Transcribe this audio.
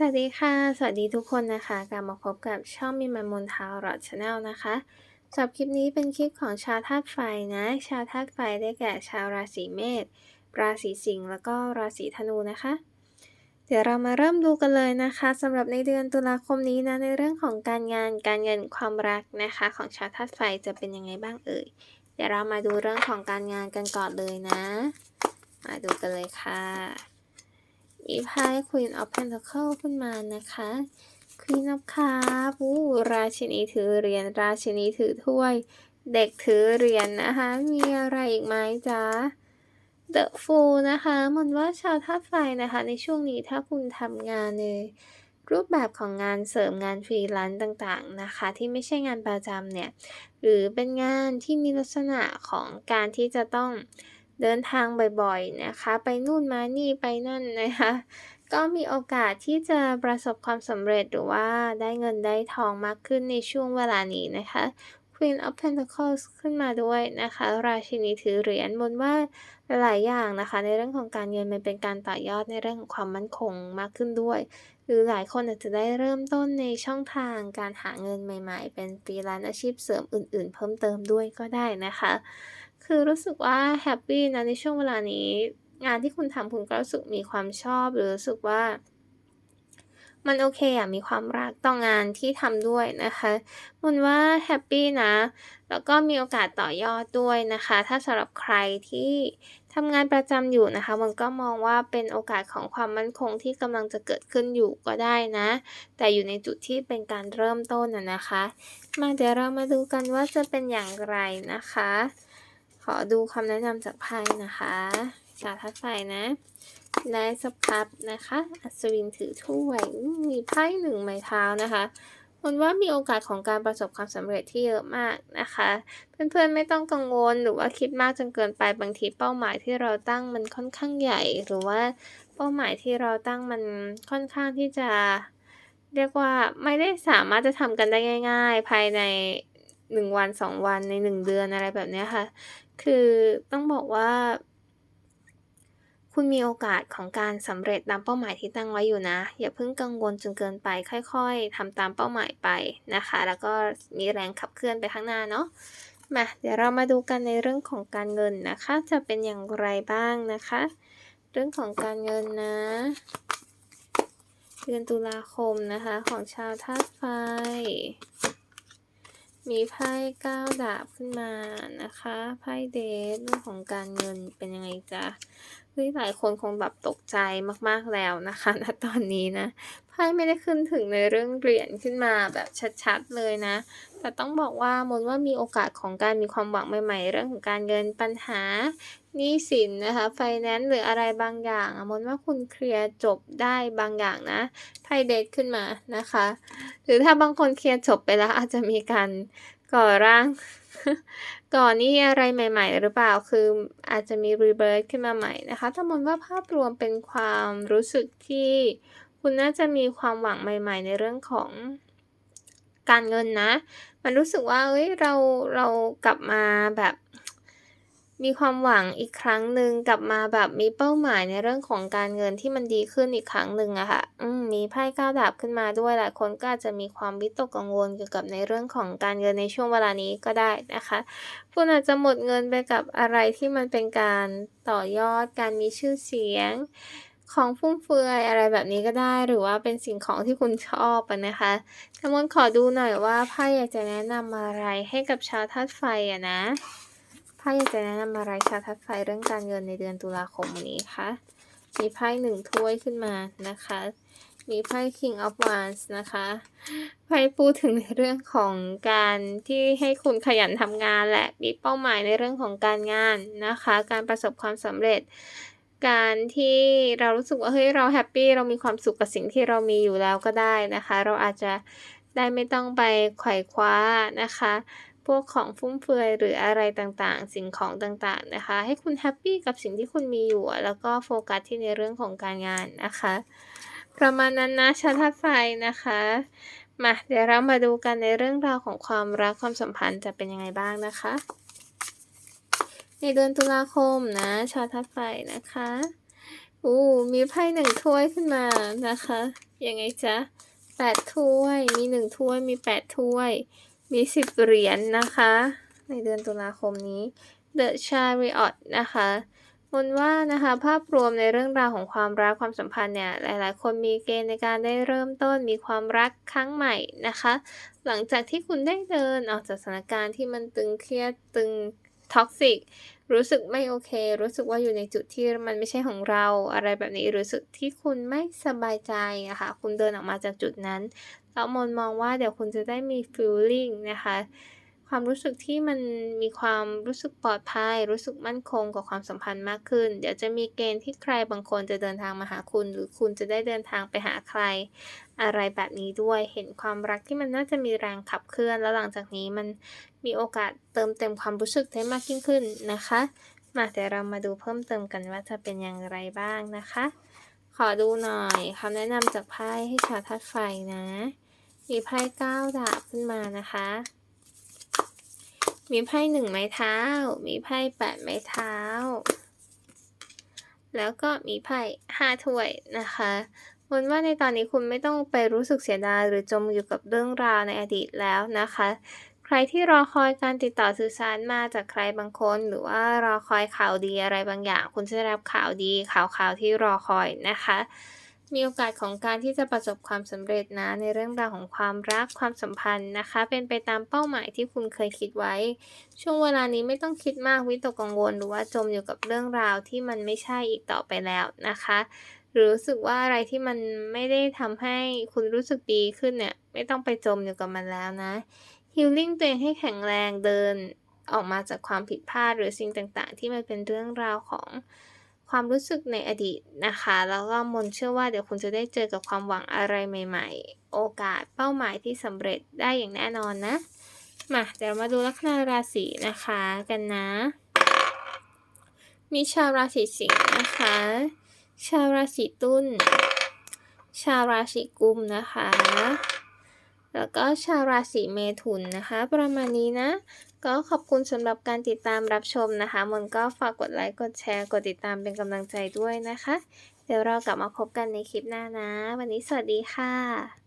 สวัสดีค่ะ สวัสดีทุกคนนะคะ กลับมาพบกับช่องมิมมนทาวรอดชาแนลนะคะสำหรับคลิปนี้เป็นคลิปของชาวธาตุไฟนะ ชาวธาตุไฟได้แก่ชาวราศีเมษ ราศีสิงห์ แล้วก็ราศีธนูนะคะ เดี๋ยวเรามาเริ่มดูกันเลยนะคะสำหรับในเดือนตุลาคมนี้นะ ในเรื่องของการงาน การเงิน ความรักนะคะ ของชาวธาตุไฟจะเป็นยังไงบ้างเอ่ย เดี๋ยวเรามาดูเรื่องของการงานกันก่อนเลยนะ มาดูกันเลยค่ะ มีไพ่ Queen of Pentacle ขึ้นมานะคะ Queen of Cup ู้ราชินีถือเหรียญราชินีถือถ้วย เด็กถือเหรียญนะคะ มีอะไรอีกไหมจ๊ะ The Fool นะคะหมือนว่าชาวธาตุไฟนะคะ ในช่วงนี้ถ้าคุณทำงานในรูปแบบของงานเสริมงานฟรีแลนซ์ต่างๆนะคะ ที่ไม่ใช่งานประจำเนี่ย หรือเป็นงานที่มีลักษณะของการที่จะต้อง เดินทางบ่อยๆนะคะ ไปนู่นมานี่ไปนั่นนะคะ ก็มีโอกาสที่จะประสบความสำเร็จหรือว่าได้เงินได้ทองมากขึ้นในช่วงเวลานี้นะคะ Queen of Pentacles ขึ้นมาด้วยนะคะ ราชินีถือเหรียญบนว่าหลายอย่างนะคะ ในเรื่องของการเงินมันเป็นการต่อยอดในเรื่องของความมั่นคงมากขึ้นด้วย หรือหลายคนอาจจะได้เริ่มต้นในช่องทางการหาเงินใหม่ ๆ เป็นฟรีแลนซ์อาชีพเสริมอื่น ๆ เพิ่มเติมด้วยก็ได้นะคะ คือรู้สึกว่าแฮปปี้นะในช่วงเวลานี้ งานที่คุณทำคุณก็รู้สึกมีความชอบ หรือรู้สึกว่า มันโอเคอะมีความรักต่องานที่ทำด้วยนะคะมันว่าแฮปปี้นะ แล้วก็มีโอกาสต่อยอดด้วยนะคะ ถ้าสำหรับใครที่ทำงานประจำอยู่นะคะ มันก็มองว่าเป็นโอกาสของความมั่นคงที่กำลังจะเกิดขึ้นอยู่ก็ได้นะ แต่อยู่ในจุดที่เป็นการเริ่มต้นนะคะ มาเดี๋ยวเรามาดูกันว่าจะเป็นอย่างไรนะคะ อดูคำแนะนำจากไพ่นะคะชาวทัดไฟนะได้สพับนะคะ อัศวินถือถ้วย มีไพ่หนึ่งไม้เท้านะคะมันว่ามีโอกาสของการประสบความสำเร็จที่เยอะมากนะคะ เพื่อนๆไม่ต้องกังวลหรือว่าคิดมากจนเกินไปบางทีเป้าหมายที่เราตั้งมันค่อนข้างใหญ่ หรือว่าเป้าหมายที่เราตั้งมันค่อนข้างที่จะ เรียกว่าไม่ได้สามารถจะทำกันได้ง่าย ๆ ภายในหนึ่งวันสองวันในหนึ่งเดือนอะไรแบบนี้ค่ะ คือต้องบอกว่า คุณมีโอกาสของการสำเร็จตามเป้าหมายที่ตั้งไว้อยู่นะ อย่าเพิ่งกังวลจนเกินไป ค่อยๆทำตามเป้าหมายไปนะคะ แล้วก็มีแรงขับเคลื่อนไปข้างหน้าเนาะมาเดี๋ยวเรามาดูกันในเรื่องของการเงินนะคะ จะเป็นอย่างไรบ้างนะคะ เรื่องของการเงินนะเดือนตุลาคมนะคะของชาวธาตุไฟ มีไพ่เก้าดาบขึ้นมานะคะไพ่เดทเรื่องของการเงินเป็นยังไงจ๊ะเฮ้ยหลายคนคงแบบตกใจมากๆแล้วนะคะณตอนนี้นะ พ่ไม่ได้ขึ้นถึงในเรื่องเหรียญขึ้นมาแบบชัดๆเลยนะ แต่ต้องบอกว่ามนว่ามีโอกาสของการมีความหวังใหม่ๆ เรื่องของการเงินปัญหาหนี้สินนะคะไฟแนนซ์หรืออะไรบางอย่างอะมนว่าคุณเคลียร์จบได้บางอย่างนะไพ่เดทขึ้นมานะคะ หรือถ้าบางคนเคลียร์จบไปแล้วอาจจะมีการก่อร่างก่อนนี้อะไรใหม่ ๆ หรือเปล่า คืออาจจะมีรีเบิร์ขึ้นมาใหม่นะคะถ้ามนว่าภาพรวมเป็นความรู้สึกที่ คุณน่าจะมีความหวังใหม่ ๆ ในเรื่องของการเงินนะ มันรู้สึกว่าเอ้ยเราเรากลับมาแบบ มีความหวังอีกครั้งหนึ่งกลับมาแบบมีเป้าหมายในเรื่องของการเงินที่มันดีขึ้นอีกครั้งหนึ่งอะค่ะอืมมีไพ่ก้าดาบขึ้นมาด้วยหลายคนก็อาจจะมีความวิตกกังวลเกี่ยวกับในเรื่องของการเงินในช่วงเวลานี้ก็ได้นะคะ คุณอาจจะหมดเงินไปกับอะไรที่มันเป็นการต่อยอดการมีชื่อเสียง ของฟุ่มเฟือยอะไรแบบนี้ก็ได้ หรือว่าเป็นสิ่งของที่คุณชอบอะนะคะกำมลขอดูหน่อยว่าไพ่อยากจะแนะนำอะไรให้กับชาวธาตุไฟอะนะไพ่อยากจะแนะนำอะไรชาวธาตุไฟเรื่องการเงินในเดือนตุลาคมนี้คะมีไพ่หนึ่งถ้วยขึ้นมานะคะ มีไพ่ King of Wands นะคะ ไพ่พูดถึงในเรื่องของการที่ให้คุณขยันทำงานแหละมีเป้าหมายในเรื่องของการงานนะคะ การประสบความสำเร็จ การที่เรารู้สึกว่าเฮ้ยเราแฮปปี้เรามีความสุขกับสิ่งที่เรามีอยู่แล้วก็ได้นะคะ เราอาจจะได้ไม่ต้องไปไขว่คว้านะคะ พวกของฟุ่มเฟือยหรืออะไรต่างๆ สิ่งของต่างๆนะคะ ให้คุณแฮปปี้กับสิ่งที่คุณมีอยู่ แล้วก็โฟกัสที่ในเรื่องของการงานนะคะ ประมาณนั้นนะชาวธาตุไฟนะคะมาเดี๋ยวเรามาดูกันในเรื่องราวของความรักความสัมพันธ์จะเป็นยังไงบ้างนะคะ ในเดือนตุลาคมนะชาวธาตุไฟนะคะอู้มีไพ่หนึ่งถ้วยขึ้นมานะคะยังไงจ๊ะแปดถ้วยมีหนึ่งถ้วยมีแปดถ้วย มีสิบเหรียญนะคะ ในเดือนตุลาคมนี้ The Chariot นะคะมนว่านะคะภาพรวมในเรื่องราวของความรักความสัมพันธ์เนี่ยหลาย ๆ คนมีเกณฑ์ในการได้เริ่มต้นมีความรักครั้งใหม่นะคะ หลังจากที่คุณได้เดินออกจากสถานการณ์ที่มันตึงเครียดตึง ท็อกซิกรู้สึกไม่โอเค รู้สึกว่าอยู่ในจุดที่มันไม่ใช่ของเราอะไรแบบนี้รู้สึกที่คุณไม่สบายใจอะค่ะคุณเดินออกมาจากจุดนั้นแล้วมนมองว่าเดี๋ยวคุณจะได้มีฟิลลิ่งนะคะ ความรู้สึกที่มันมีความรู้สึกปลอดภัย รู้สึกมั่นคงกับความสัมพันธ์มากขึ้น เดี๋ยวจะมีเกณฑ์ที่ใครบางคนจะเดินทางมาหาคุณ หรือคุณจะได้เดินทางไปหาใคร อะไรแบบนี้ด้วย เห็นความรักที่มันน่าจะมีแรงขับเคลื่อน แล้วหลังจากนี้มันมีโอกาสเติมเต็มความรู้สึกได้มากยิ่งขึ้นนะคะ มาเดี๋ยวเรามาดูเพิ่มเติมกันว่าจะเป็นอย่างไรบ้างนะคะ ขอดูหน่อยคำแนะนำจากไพ่ให้ชาวธาตุไฟนะ มีไพ่เก้าดาบขึ้นมานะคะ มีไพ่หนึ่งไม้เท้า มีไพ่แปดไม้เท้า แล้วก็มีไพ่ห้าถ้วยนะคะมนว่าในตอนนี้คุณไม่ต้องไปรู้สึกเสียดายหรือจมอยู่กับเรื่องราวในอดีตแล้วนะคะ ใครที่รอคอยการติดต่อสื่อสารมาจากใครบางคน หรือว่ารอคอยข่าวดีอะไรบางอย่าง คุณจะได้รับข่าวดีข่าวข่าวที่รอคอยนะคะ มีโอกาสของการที่จะประสบความสำเร็จนะในเรื่องราวของความรักความสัมพันธ์นะคะ เป็นไปตามเป้าหมายที่คุณเคยคิดไว้ ช่วงเวลานี้ไม่ต้องคิดมากวิตกกังวล หรือว่าจมอยู่กับเรื่องราวที่มันไม่ใช่อีกต่อไปแล้วนะคะ หรือรู้สึกว่าอะไรที่มันไม่ได้ทำให้คุณรู้สึกดีขึ้นเนี่ยไม่ต้องไปจมอยู่กับมันแล้วนะฮิลลิ่งตัวเองให้แข็งแรงเดินออกมาจากความผิดพลาดหรือสิ่งต่างๆ ที่มันเป็นเรื่องราวของ ความรู้สึกในอดีตนะคะ แล้วก็มนเชื่อว่าเดี๋ยวคุณจะได้เจอกับความหวังอะไรใหม่ ๆ โอกาสเป้าหมายที่สำเร็จได้อย่างแน่นอนนะ มาเดี๋ยวมาดูลัคนาราศีนะคะกันนะ มีชาวราศีสิงห์นะคะ ชาวราศีตุลชาวราศีกุมนะคะ แล้วก็ชาวราศีเมถุนนะคะ ประมาณนี้นะ ก็ขอบคุณสำหรับการติดตามรับชมนะคะมนก็ฝากกดไลค์ กดแชร์ กดติดตามเป็นกำลังใจด้วยนะคะ เดี๋ยวเรากลับมาพบกันในคลิปหน้านะ วันนี้สวัสดีค่ะ